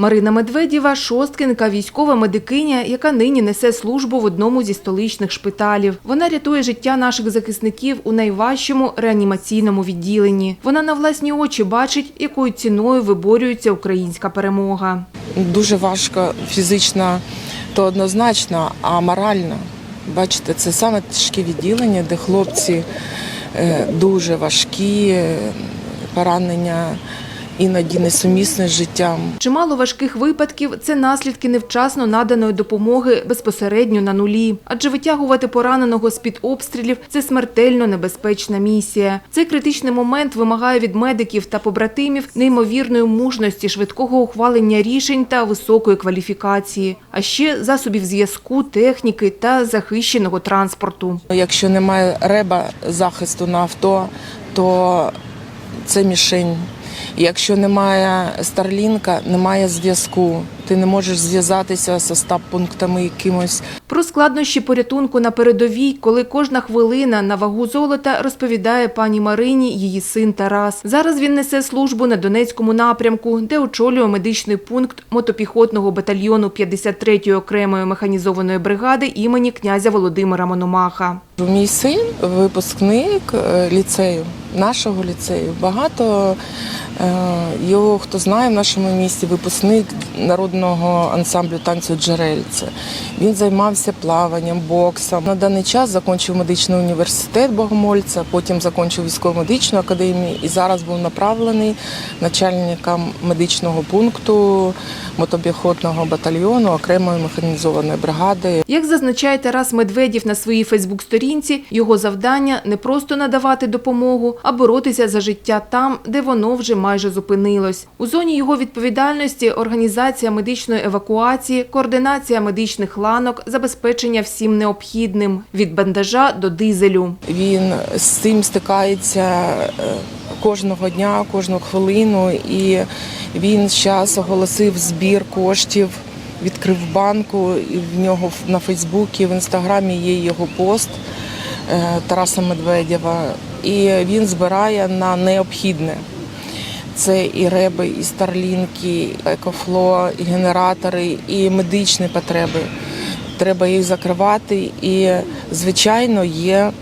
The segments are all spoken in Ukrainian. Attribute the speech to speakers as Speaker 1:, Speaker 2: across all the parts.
Speaker 1: Марина Медведєва – шосткинка, військова медикиня, яка нині несе службу в одному зі столичних шпиталів. Вона рятує життя наших захисників у найважчому реанімаційному відділенні. Вона на власні очі бачить, якою ціною виборюється українська перемога.
Speaker 2: Дуже важко фізично, то однозначно, а морально. Бачите, це саме тяжке відділення, де хлопці е, дуже важкі, е, поранення іноді несумісне з життям.
Speaker 1: Чимало важких випадків – це наслідки невчасно наданої допомоги безпосередньо на нулі. Адже витягувати пораненого з-під обстрілів – це смертельно небезпечна місія. Цей критичний момент вимагає від медиків та побратимів неймовірної мужності, швидкого ухвалення рішень та високої кваліфікації, а ще засобів зв'язку, техніки та захищеного транспорту.
Speaker 2: Якщо немає реба захисту на авто, то це мішень. Якщо немає старлінка, немає зв'язку. Ти не можеш зв'язатися з стаб-пунктами якимось.
Speaker 1: Про складнощі порятунку на передовій, коли кожна хвилина на вагу золота, розповідає пані Марині її син Тарас. Зараз він несе службу на Донецькому напрямку, де очолює медичний пункт мотопіхотного батальйону 53-ї окремої механізованої бригади імені князя Володимира Мономаха.
Speaker 2: Мій син випускник е, ліцею, нашого ліцею. Багато е, його хто знає в нашому місті, випускник народного ансамблю танцю Джерельце. Він займався плаванням, боксом. На даний час закінчив медичний університет Богомольця, потім закінчив військово-медичну академію і зараз був направлений начальником медичного пункту мотопіхотного батальйону окремої механізованої бригади.
Speaker 1: Як зазначає Тарас Медведєв на своїй Фейсбук-сторінці, його завдання не просто надавати допомогу, а боротися за життя там, де воно вже майже зупинилось. У зоні його відповідальності організація медичної евакуації, координація медичних ланок, забезпечення всім необхідним від бандажа до дизелю.
Speaker 2: Він з цим стикається е, кожного дня, кожну хвилину, і він зараз оголосив збір коштів, відкрив банку. І в нього на Фейсбуці, в інстаграмі є його пост е, Тараса Медведєва, і він збирає на необхідне. Це і реби, і старлінки, екофло, і генератори, і медичні потреби. Треба їх закривати. І, звичайно, є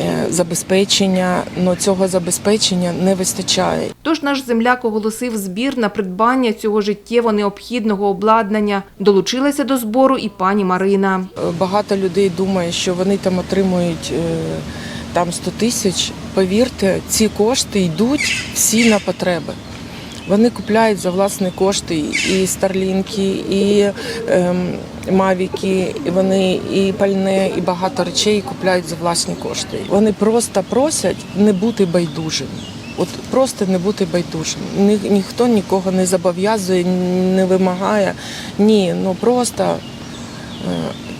Speaker 2: е, забезпечення, але цього забезпечення не вистачає.
Speaker 1: Тож наш земляк оголосив збір на придбання цього життєво необхідного обладнання. Долучилася до збору і пані Марина.
Speaker 2: Е, Багато людей думає, що вони там отримують е, там 100 тисяч. Повірте, ці кошти йдуть всі на потреби. Вони купляють за власні кошти і старлінки, і ем, мавіки, і вони і пальне, і багато речей купляють за власні кошти. Вони просто просять не бути байдужими. От просто не бути байдужим. Ні, ніхто нікого не зобов'язує, не вимагає. Ні, ну просто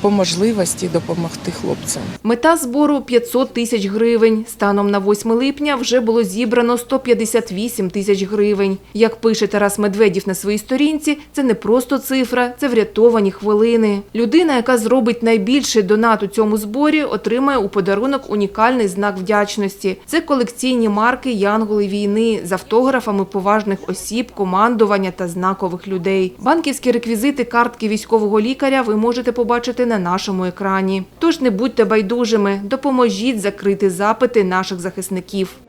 Speaker 2: по можливості допомогти хлопцям.
Speaker 1: Мета збору 500 тисяч гривень. Станом на 8 липня вже було зібрано 158 тисяч гривень. Як пише Тарас Медведєв на своїй сторінці, це не просто цифра, це врятовані хвилини. Людина, яка зробить найбільший донат у цьому зборі, отримає у подарунок унікальний знак вдячності. Це колекційні марки Янголи війни з автографами поважних осіб, командування та знакових людей. Банківські реквізити картки військового лікаря ви можете побачити на нашому екрані. Тож не будьте байдужими, допоможіть закрити запити наших захисників.